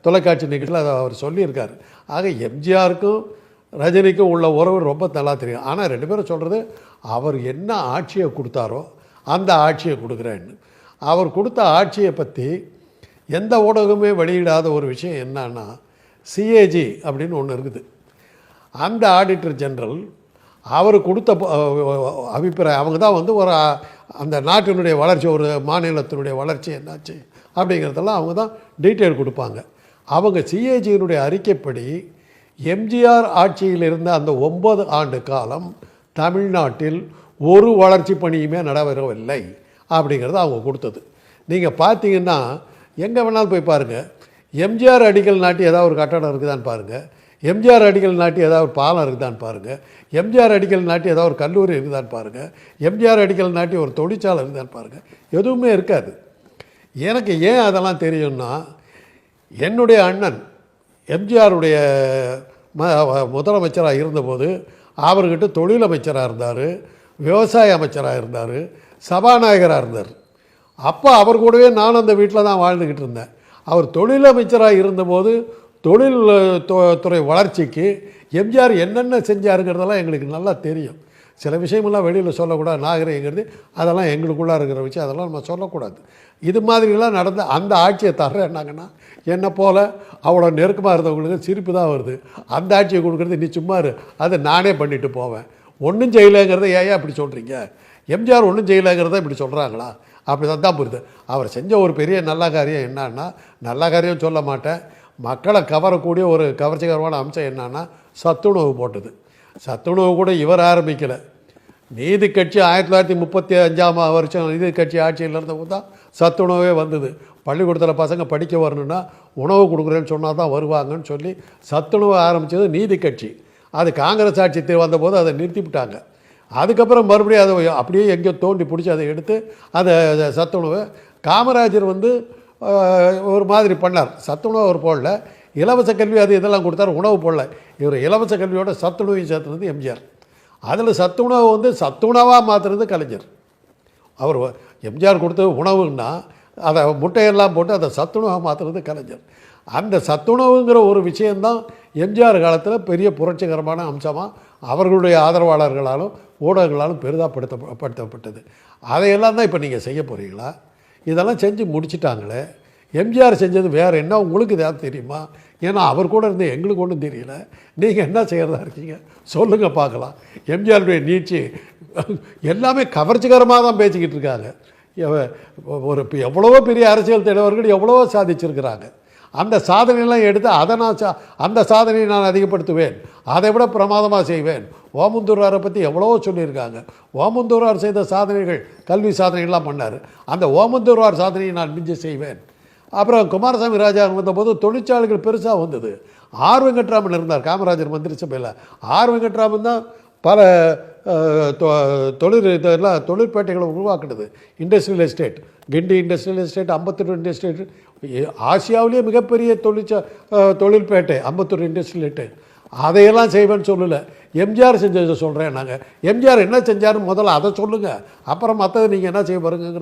தொலைக்காட்சி நிகழ்ச்சியில் அதை அவர் சொல்லியிருக்காரு ஆக எம்ஜிஆருக்கும் ரஜினிக்கும் உள்ள உறவு ரொம்ப நல்லா தெரியும் ஆனால் ரெண்டு பேரும் சொல்கிறது அவர் என்ன ஆட்சியை கொடுத்தாரோ அந்த ஆட்சியை கொடுக்குறேன்னு அவர் கொடுத்த ஆட்சியை பற்றி எந்த ஊடகமே வெளியிடாத ஒரு விஷயம் என்னன்னா சிஏஜி அப்படின்னு ஒன்று இருக்குது அந்த ஆடிட்டர் ஜெனரல் அவர் கொடுத்த அபிப்பிராயம் அவங்க தான் வந்து ஒரு அந்த நாட்டினுடைய வளர்ச்சி ஒரு மாநிலத்தினுடைய வளர்ச்சி என்னாச்சு அப்படிங்கிறதெல்லாம் அவங்க தான் டீட்டெயில் கொடுப்பாங்க. அவங்க சிஏஜியினுடைய அறிக்கைப்படி எம்ஜிஆர் ஆட்சியில் இருந்த அந்த ஒம்பது ஆண்டு காலம் தமிழ்நாட்டில் ஒரு வளர்ச்சி பணியுமே நடைபெறவில்லை அப்படிங்கிறத அவங்க கொடுத்தது. நீங்கள் பார்த்தீங்கன்னா எங்கே வேணாலும் போய் பாருங்கள் எம்ஜிஆர் அடிக்கல் நாட்டி ஏதாவது ஒரு கட்டடம் இருக்குதான்னு பாருங்கள் எம்ஜிஆர் அடிக்கல் நாட்டி ஏதாவது ஒரு பாலம் இருக்குதான்னு பாருங்கள் எம்ஜிஆர் அடிக்கல் நாட்டி ஏதாவது ஒரு கல்லூரி இருக்குதான்னு பாருங்கள் எம்ஜிஆர் அடிக்கல் நாட்டி ஒரு தொழிற்சாலை இருக்குதான்னு பாருங்கள் எதுவுமே இருக்காது. எனக்கு ஏன் அதெல்லாம் தெரியும்னா என்னுடைய அண்ணன் எம்ஜிஆருடைய ம முதலமைச்சராக இருந்தபோது அவர்கிட்ட தொழில் அமைச்சராக இருந்தார் விவசாய அமைச்சராக இருந்தார் சபாநாயகராக இருந்தார். அப்போ அவர் கூடவே நானும் அந்த வீட்டில் தான் வாழ்ந்துக்கிட்டு இருந்தேன். அவர் தொழில் அமைச்சராக இருந்தபோது தொழில் துறை வளர்ச்சிக்கு எம்ஜிஆர் என்னென்ன செஞ்சாருங்கிறதெல்லாம் எங்களுக்கு நல்லா தெரியும். சில விஷயமெல்லாம் வெளியில் சொல்லக்கூடாது நாகரிகங்கிறது அதெல்லாம் எங்களுக்குள்ளே இருக்கிற விஷயம் அதெல்லாம் நம்ம சொல்லக்கூடாது. இது மாதிரிலாம் நடந்த அந்த ஆட்சியை தர என்னாங்கன்னா என்னை போல் அவ்வளோ நெருக்கமாக இருந்தவங்களுக்கு சிரிப்பு தான் வருது. அந்த ஆட்சியை கொடுக்குறது நீ சும்மா அதை நானே பண்ணிட்டு போவேன். ஒன்றும் செய்யலைங்கிறத ஏன் இப்படி சொல்கிறீங்க எம்ஜிஆர் ஒன்றும் செய்யலைங்கிறத இப்படி சொல்கிறாங்களா அப்படி தான் தான் புரியுது. அவர் செஞ்ச ஒரு பெரிய நல்ல காரியம் என்னன்னா நல்ல காரியம் சொல்ல மாட்டேன். மக்களை கவரக்கூடிய ஒரு கவர்ச்சிகரமான அம்சம் என்னன்னா சத்துணவு போட்டது. சத்துணவு கூட இவர் ஆரம்பிக்கலை. நீதி கட்சி ஆயிரத்தி தொள்ளாயிரத்தி முப்பத்தி அஞ்சாம் வருஷம் நீதி கட்சி ஆட்சியில் இருந்தபோது தான் சத்துணவே வந்தது. பள்ளிக்கூடத்தில் பசங்க படிக்க வரணும்னா உணவு கொடுக்குறேன்னு சொன்னால் தான் வருவாங்கன்னு சொல்லி சத்துணவு ஆரம்பித்தது நீதி கட்சி. அது காங்கிரஸ் ஆட்சி தே- வந்தபோது அதை நிறுத்திவிட்டாங்க. அதுக்கப்புறம் மறுபடியும் அதை அப்படியே எங்கேயோ தோண்டி பிடிச்சி அதை எடுத்து அதை அதை காமராஜர் வந்து ஒரு மாதிரி பண்ணார். சத்துணவு அவர் போடல. இலவச கல்வி அது இதெல்லாம் கொடுத்தாரு உணவு போடல. இவர் இலவச கல்வியோட சத்துணவையும் சேர்த்துனது எம்ஜிஆர். அதில் சத்துணவு வந்து சத்துணவாக மாற்றுறது கலைஞர். அவர் எம்ஜிஆர் கொடுத்த உணவுன்னா அதை முட்டையெல்லாம் போட்டு அதை சத்துணவாக மாற்றுறது கலைஞர். அந்த சத்துணவுங்கிற ஒரு விஷயந்தான் எம்ஜிஆர் காலத்தில் பெரிய புரட்சிகரமான அம்சமாக அவர்களுடைய ஆதரவாளர்களாலும் ஊடகங்களாலும் பெரிதாப்படுத்த படுத்தப்பட்டது. அதையெல்லாம் தான் இப்போ நீங்கள் செய்ய போகிறீங்களா இதெல்லாம் செஞ்சு முடிச்சிட்டாங்களே. எம்ஜிஆர் செஞ்சது வேறு என்ன உங்களுக்கு ஏதாவது தெரியுமா? ஏன்னா அவர் கூட இருந்து எங்களுக்கு ஒன்றும் தெரியல. நீங்கள் என்ன செய்கிறதா இருக்கீங்க? சொல்லுங்கள் பார்க்கலாம். எம்ஜிஆருடைய நீட்சி எல்லாமே கவர்ச்சிகரமாக தான் பேசிக்கிட்டு இருக்காங்க. ஒரு எவ்வளவோ பெரிய அரசியல் தலைவர்கள் எவ்வளவோ சாதிச்சிருக்கிறாங்க. அந்த சாதனையெல்லாம் எடுத்து அதை நான் சா அந்த சாதனையை நான் அதிகப்படுத்துவேன். அதை விட பிரமாதமாக செய்வேன். ஓமந்தூராரை பற்றி எவ்வளவோ சொல்லியிருக்காங்க. ஓமந்தூரார் செய்த சாதனைகள் கல்வி சாதனைகள்லாம் பண்ணார். அந்த ஓமந்தூரார் சாதனையை நான் மிஞ்சி செய்வேன். அப்புறம் குமாரசாமி ராஜா வந்தபோது தொழிற்சாலைகள் பெருசாக வந்தது. ஆர் வெங்கட்ராமன் இருந்தார். காமராஜர் மந்திரி சபையில் ஆர் வெங்கட்ராமன் தான் பல தொழில் இதெல்லாம் தொழிற்பேட்டைகளை உருவாக்குறது industrial estate Guindy industrial estate Ambattur industrial ஆசியாவிலேயே மிகப்பெரிய தொழிற்சா தொழிற்பேட்டை அம்பத்தூர் இண்டஸ்ட்ரியல் எஸ்டேட் அதையெல்லாம் செய்வேன்னு சொல்லலை. எம்ஜிஆர் செஞ்சதை சொல்கிறேன் நாங்கள் எம்ஜிஆர் என்ன செஞ்சாருன்னு முதல்ல அதை சொல்லுங்கள் அப்புறம் மற்றது நீங்கள் என்ன செய்ய பாருங்கிறது